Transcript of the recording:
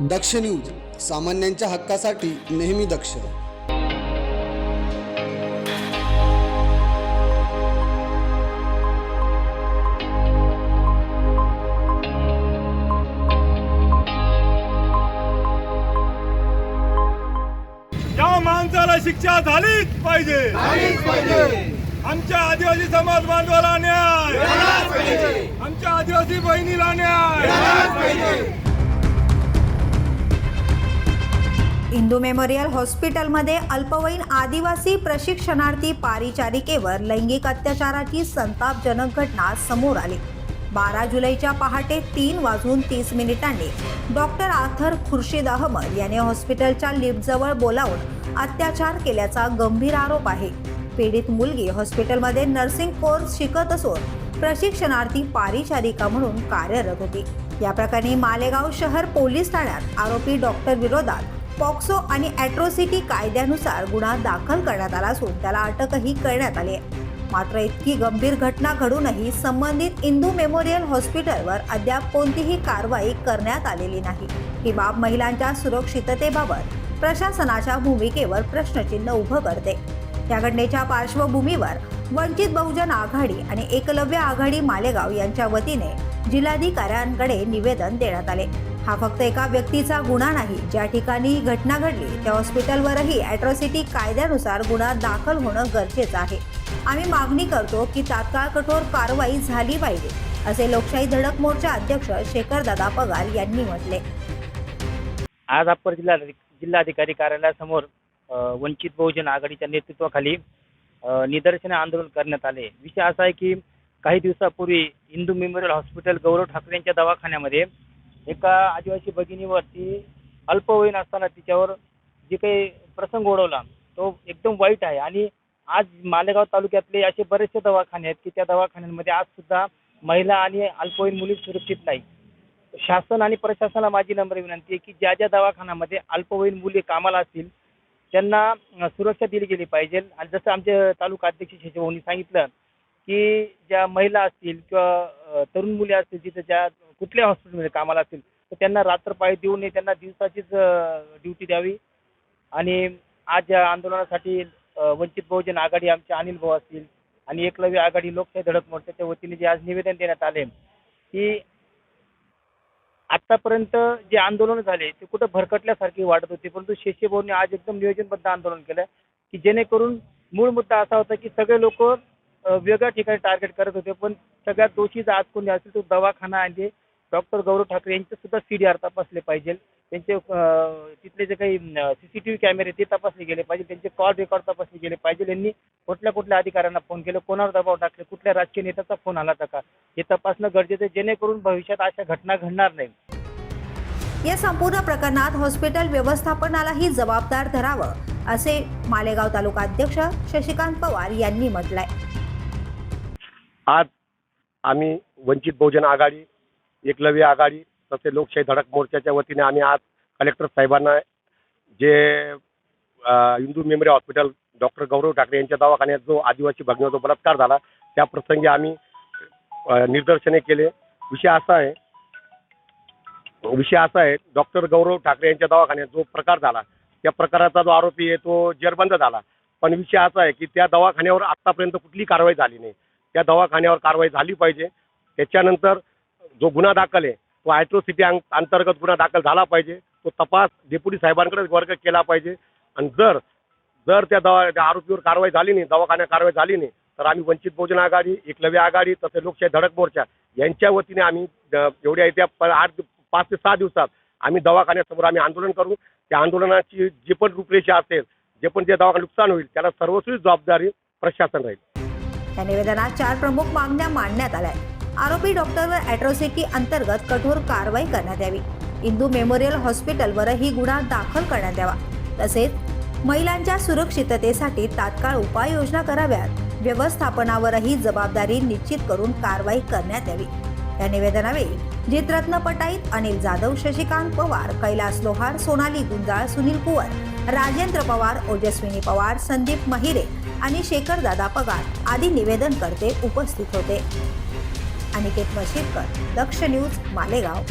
दक्ष news सामान्यांच्या हक्कासाठी नेहमी दक्ष. या माणसाला शिक्षा झालीच पाहिजे. आमच्या आदिवासी समाज बांधवाला न्याय. आमच्या आदिवासी बहिणीला न्याय. इंदू मेमोरियल हॉस्पिटलमध्ये अल्पवयीन आदिवासी प्रशिक्षणार्थी पारिचारिकेवर लैंगिक अत्याचाराची संतापजनक घटना समोर आली. बारा जुलैच्या पहाटे तीन वाजून तीस मिनिटांनी डॉक्टर आथर खुर्शीद अहमद याने हॉस्पिटलच्या लिफ्टजवळ बोलावून अत्याचार केल्याचा गंभीर आरोप आहे. पीडित मुलगी हॉस्पिटलमध्ये नर्सिंग कोर्स शिकत असून प्रशिक्षणार्थी पारिचारिका म्हणून कार्यरत होती. या प्रकरणी मालेगाव शहर पोलीस ठाण्यात आरोपी डॉक्टर विरोधात पॉक्सो आणि ॲट्रोसिटी कायद्यानुसार गुन्हा दाखल करण्यात आला असून त्याला अटकही करण्यात आली आहे. मात्र इतकी गंभीर घटना घडूनही संबंधित इंदू मेमोरियल हॉस्पिटलवर अद्याप कोणतीही कारवाई करण्यात आलेली नाही. ही बाब महिलांच्या सुरक्षिततेबाबत प्रशासनाच्या भूमिकेवर प्रश्नचिन्ह उभं करते. या घटनेच्या पार्श्वभूमीवर वंचित बहुजन आघाडी आणि एकलव्य आघाडी मालेगाव यांच्या वतीने जिल्हाधिकाऱ्यांकडे निवेदन देण्यात आले. हा फक्त एका व्यक्तीचा गुन्हा नाही. ज्या ठिकाणी ही घटना घडली त्या हॉस्पिटलवरही अॅट्रॉसिटी कायद्यानुसार गुन्हा दाखल होणं गरजेचं आहे. आम्ही मागणी करतो की तात्काळ कठोर कारवाई झाली पाहिजे असे लोकशाही धडक मोर्चा अध्यक्ष शेखरदादा पगार यांनी म्हटले. आज अप्पर जिल्हा जिल्हाधिकारी कार्यालयासमोर वंचित बहुजन आघाडीच्या नेतृत्वाखाली निदर्शने आंदोलन करण्यात आले. विषय असा आहे की काही दिवसापूर्वी हिंदू मेमोरियल हॉस्पिटल गौरव ठाकरे यांच्या दवाखान्यामध्ये एका आदिवासी भगिनीवरती अल्पवयीन असताना तिच्यावर जे काही प्रसंग ओढवला तो एकदम वाईट आहे. आणि आज मालेगाव तालुक्यातले असे बरेचसे दवाखाने आहेत की त्या दवाखान्यांमध्ये आज सुद्धा महिला आणि अल्पवयीन मुली सुरक्षित नाही शासन आणि प्रशासनाला माझी नम्र विनंती आहे की ज्या ज्या दवाखान्यामध्ये अल्पवयीन मुली कामाला असतील त्यांना सुरक्षा दिली गेली पाहिजे. आणि जसं आमचे तालुका अध्यक्ष शेषभाऊनी सांगितलं की ज्या महिला असतील किंवा तरुण मुली असतील जिथे ज्या कुठल्या हॉस्पिटलमध्ये कामाला असतील तर त्यांना रात्रपाळी देऊ नये त्यांना दिवसाचीच ड्युटी द्यावी. आणि आज या आंदोलनासाठी वंचित बहुजन आघाडी आमचे अनिल भाऊ असतील आणि एकलव्य आघाडी लोकशाही धडक मोर्चाच्या वतीने जे आज निवेदन देण्यात आले की आतापर्यंत जे आंदोलन झाले ते कुठं भरकटल्यासारखी वाटत होते. परंतु शेषभाऊंनी आज एकदम नियोजनबद्ध आंदोलन केलं की जेणेकरून मूळ मुद्दा असा होता की सगळे लोक वेगळ्या ठिकाणी टार्गेट करत होते. पण सगळ्यात दोषी जर आज कोणी असेल तो दवाखाना आणि डॉक्टर गौरव ठाकरे यांचे सुद्धा सी डी आर तपासले पाहिजे. त्यांचे तिथले जे काही सी सी टी व्ही कॅमेरे ते तपासले गेले पाहिजे. त्यांचे कॉल रेकॉर्ड तपासले गेले पाहिजे. यांनी कुठल्या कुठल्या अधिकाऱ्यांना फोन केले? कोणावर दबाव टाकले? कुठल्या राजकीय नेत्याचा फोन आला होता का? हे तपासणं गरजेचं आहे जेणेकरून भविष्यात अशा घटना घडणार नाही. या संपूर्ण प्रकरणात हॉस्पिटल व्यवस्थापनालाही जबाबदार धरावं असे मालेगाव तालुका अध्यक्ष शशिकांत पवार यांनी म्हटलंय. आज आम्ही वंचित बहुजन आघाडी एकलव्य आघाडी तसे लोकशाही धडक मोर्चाच्या वतीने आम्ही आज कलेक्टर साहेबांना जे Hindu memorial hospital doctor Gaurav Thackeray यांच्या दवाखान्यात जो आदिवासी भगिनीवर जो बलात्कार झाला त्या प्रसंगी आम्ही निदर्शने केले. विषय असा आहे विषय असा आहे डॉक्टर गौरव ठाकरे यांच्या दवाखान्यात जो प्रकार झाला त्या प्रकाराचा जो आरोपी आहे तो जेरबंद झाला. पण विषय असा आहे की त्या दवाखान्यावर आतापर्यंत कुठली कारवाई झाली नाही. त्या दवाखान्यावर कारवाई झाली पाहिजे. त्याच्यानंतर जो गुन्हा दाखल आहे तो आयट्रोसिटी अंतर्गत गुन्हा दाखल झाला पाहिजे. तो तपास डेप्युटी साहेबांकडे वर्ग केला पाहिजे. आणि जर जर त्या दवा त्या आरोपीवर कारवाई झाली नाही दवाखान्यात कारवाई झाली नाही तर आम्ही वंचित बहुजन आघाडी एकलव्य आघाडी तसेच लोकशाही धडक मोर्चा यांच्या वतीने आम्ही एवढ्या येत्या प- आठ पाच ते सहा दिवसात आम्ही दवाखान्यासमोर आम्ही आंदोलन करू. त्या आंदोलनाची जी पण रूपरेषा असेल जे पण जे दवाखान्यात नुकसान होईल त्याला सर्वस्वी जबाबदारी प्रशासन राहील. या निवेदनात चार प्रमुख मागण्या मांडण्यात आल्या आहेत. आरोपी डॉक्टरवर अॅट्रॉसिटी अंतर्गत कठोर कारवाई करण्यात यावी. इंदू मेमोरियल हॉस्पिटलवरही गुन्हा दाखल करण्यात यावा. तसेच महिलांच्या सुरक्षिततेसाठी तात्काळ उपाययोजना कराव्यात. व्यवस्थापनावरही जबाबदारी निश्चित करून कारवाई करण्यात यावी. या निवेदनावेळी जितरत्न पटाईत अनिल जाधव शशिकांत पवार कैलास लोहार सोनाली गुंजाळ सुनील कुवर राजेंद्र पवार ओजस्विनी पवार संदीप महिरे आणि शेखरदादा पगार आदी निवेदनकर्ते उपस्थित होते. अनिकेत मशिदकर दक्ष न्यूज मालेगाव.